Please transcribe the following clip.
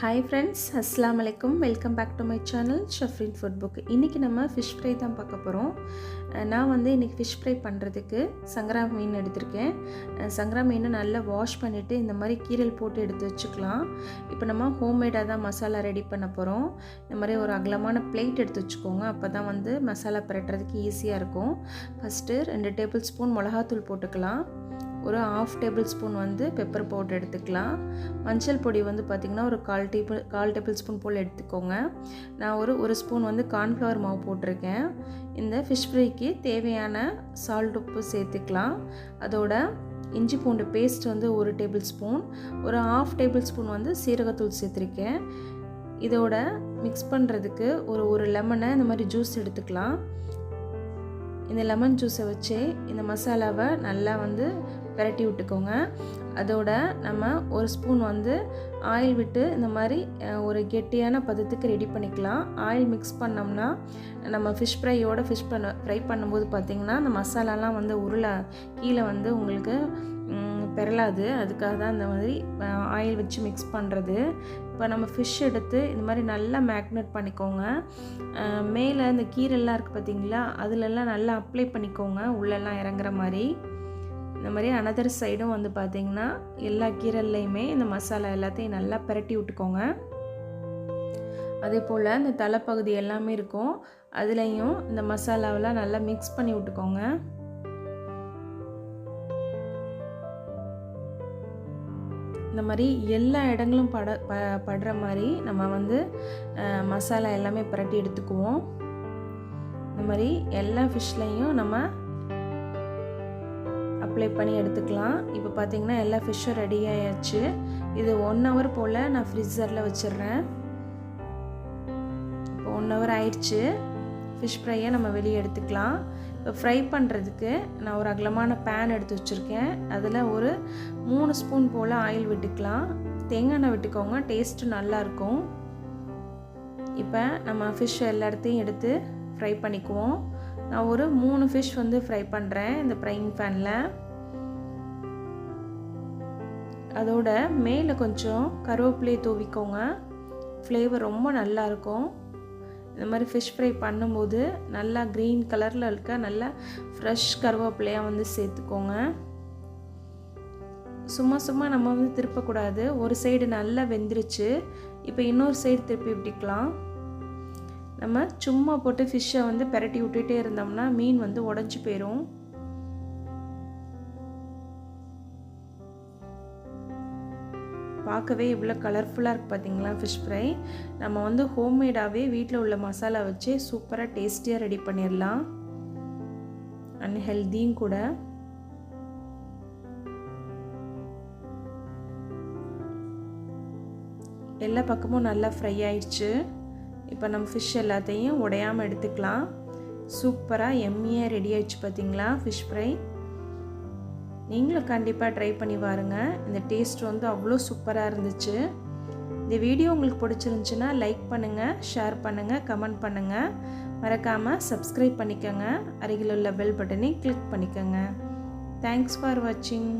Friends அஸ்லாம் வலைக்கும் welcome back to my channel Shafrin food book இன்றைக்கி நம்ம ஃபிஷ் ஃப்ரை தான் பார்க்க போகிறோம் நான் வந்து இன்றைக்கி ஃபிஷ் ஃப்ரை பண்ணுறதுக்கு சங்கரா மீன் எடுத்திருக்கேன். சங்கரா மீனை நல்லா வாஷ் பண்ணிவிட்டு இந்த மாதிரி கீரல் போட்டு எடுத்து வச்சுக்கலாம். இப்போ நம்ம ஹோம்மேடாக தான் மசாலா ரெடி பண்ண போகிறோம் இந்த மாதிரி ஒரு அகலமான பிளேட் எடுத்து வச்சுக்கோங்க. அப்போ தான் வந்து மசாலா பிரட்டுறதுக்கு ஈஸியாக இருக்கும். ஃபஸ்ட்டு ரெண்டு டேபிள் ஸ்பூன் மிளகாத்தூள் போட்டுக்கலாம். ஒரு ஆஃப் டேபிள் ஸ்பூன் வந்து பெப்பர் பவுடர் எடுத்துக்கலாம். மஞ்சள் பொடி வந்து பார்த்திங்கன்னா ஒரு கால் டேபிள் கால் டேபிள் ஸ்பூன் போல் எடுத்துக்கோங்க. நான் ஒரு ஒரு ஸ்பூன் வந்து கார்ன்ஃப்ளவர் மாவு போட்டிருக்கேன். இந்த ஃபிஷ் ஃப்ரைக்கு தேவையான சால்ட் உப்பு சேர்த்துக்கலாம். அதோட இஞ்சி பூண்டு பேஸ்ட் வந்து ஒரு டேபிள் ஸ்பூன் ஒரு ஆஃப் டேபிள் ஸ்பூன் வந்து சீரகத்தூள் சேர்த்துருக்கேன். இதோட மிக்ஸ் பண்ணுறதுக்கு ஒரு ஒரு லெமனை இந்த மாதிரி ஜூஸ் எடுத்துக்கலாம். இந்த லெமன் ஜூஸை வச்சு இந்த மசாலாவை நல்லா வந்து விரட்டி விட்டுக்கோங்க. அதோட நம்ம ஒரு ஸ்பூன் வந்து ஆயில் விட்டு இந்த மாதிரி ஒரு கெட்டியான பதத்துக்கு ரெடி பண்ணிக்கலாம். ஆயில் மிக்ஸ் பண்ணோம்னா நம்ம ஃபிஷ் ஃப்ரையோட ஃபிஷ் பண்ண ஃப்ரை பண்ணும்போது பார்த்திங்கன்னா அந்த மசாலாலாம் வந்து உருளை கீழே வந்து உங்களுக்கு பெறலாது. அதுக்காக தான் இந்த மாதிரி ஆயில் வச்சு மிக்ஸ் பண்ணுறது இப்போ நம்ம ஃபிஷ் எடுத்து இந்த மாதிரி நல்லா மேக்னேட் பண்ணிக்கோங்க. மேலே இந்த கீரெல்லாம் இருக்குது பார்த்தீங்களா அதிலெல்லாம் நல்லா அப்ளை பண்ணிக்கோங்க. உள்ளெல்லாம் இறங்குற மாதிரி. இந்த மாதிரி அனதர் சைடும் வந்து பார்த்திங்கன்னா எல்லா கீரல்லையுமே இந்த மசாலா எல்லாத்தையும் நல்லா பிரட்டி விட்டுக்கோங்க. அதே போல் இந்த தலைப்பகுதி எல்லாமே இருக்கும். அதுலேயும் இந்த மசாலாவெல்லாம் நல்லா மிக்ஸ் பண்ணி விட்டுக்கோங்க. இந்த மாதிரி எல்லா இடங்களும் பட ப படுற மாதிரி நம்ம வந்து மசாலா எல்லாமே புரட்டி எடுத்துக்குவோம். இந்த மாதிரி எல்லா ஃபிஷ்லேயும் நம்ம அப்ளை பண்ணி எடுத்துக்கலாம். இப்போ பார்த்தீங்கன்னா எல்லா ஃபிஷ்ஷும் ரெடி ஆயாச்சு. இது ஒன் ஹவர் போல் நான் ஃப்ரிட்ஜரில் வச்சிடுறேன். இப்போ ஒன் ஹவர் ஆயிடுச்சு. ஃபிஷ் ஃப்ரையை நம்ம வெளியே எடுத்துக்கலாம். இப்போ ஃப்ரை பண்ணுறதுக்கு நான் ஒரு அகலமான பேன் எடுத்து வச்சுருக்கேன். அதில் ஒரு மூணு ஸ்பூன் போல் ஆயில் விட்டுக்கலாம். தேங்காய் எண்ணெய் விட்டுக்கோங்க. டேஸ்ட்டு நல்லாயிருக்கும் இப்போ நம்ம ஃபிஷ் எல்லா இடத்தையும் எடுத்து ஃப்ரை பண்ணிக்குவோம். நான் ஒரு மூணு ஃபிஷ் வந்து ஃப்ரை பண்ணுறேன் இந்த ஃப்ரைங் பேனில் அதோட மேலே கொஞ்சம் கருவேப்பிலையை தூவிக்கோங்க. ஃப்ளேவர் ரொம்ப நல்லாயிருக்கும் இந்த மாதிரி ஃபிஷ் ஃப்ரை பண்ணும்போது நல்லா க்ரீன் கலரில் இருக்க நல்லா ஃப்ரெஷ் கருவேப்பிலையாக வந்து சேர்த்துக்கோங்க. சும்மா சும்மா நம்ம வந்து திருப்பக்கூடாது. ஒரு சைடு நல்லா வெந்துருச்சு. இப்போ இன்னொரு சைடு திருப்பி விட்டுக்கலாம் நம்ம சும்மா போட்டு ஃபிஷ்ஷை வந்து பெரட்டி விட்டுட்டே இருந்தோம்னா மீன் வந்து உடஞ்சி போயிடும் பார்க்கவே இவ்வளோ கலர்ஃபுல்லாக இருக்குது பார்த்தீங்களா ஃபிஷ் ஃப்ரை நம்ம வந்து ஹோம்மேடாகவே வீட்டில் உள்ள மசாலா வச்சு சூப்பராக டேஸ்டியாக ரெடி பண்ணிடலாம். அண்ட் ஹெல்த்தியும் கூட. எல்லா பக்கமும் நல்லா ஃப்ரை ஆயிடுச்சு. இப்போ நம்ம ஃபிஷ் எல்லாத்தையும் உடையாமல் எடுத்துக்கலாம். சூப்பராக எம்மியாக ரெடி ஆயிடுச்சு பார்த்தீங்களா ஃபிஷ் ஃப்ரை நீங்களும் கண்டிப்பாக ட்ரை பண்ணி பாருங்கள் இந்த டேஸ்ட் வந்து அவ்வளோ சூப்பராக இருந்துச்சு. இந்த வீடியோ உங்களுக்கு பிடிச்சிருந்துச்சுன்னா லைக் பண்ணுங்கள் ஷேர் பண்ணுங்கள் கமெண்ட் பண்ணுங்கள் மறக்காமல் சப்ஸ்கிரைப் பண்ணிக்கோங்க. அருகில் உள்ள பெல் பட்டனை கிளிக் பண்ணிக்கோங்க. தேங்க்ஸ் ஃபார் வாட்சிங்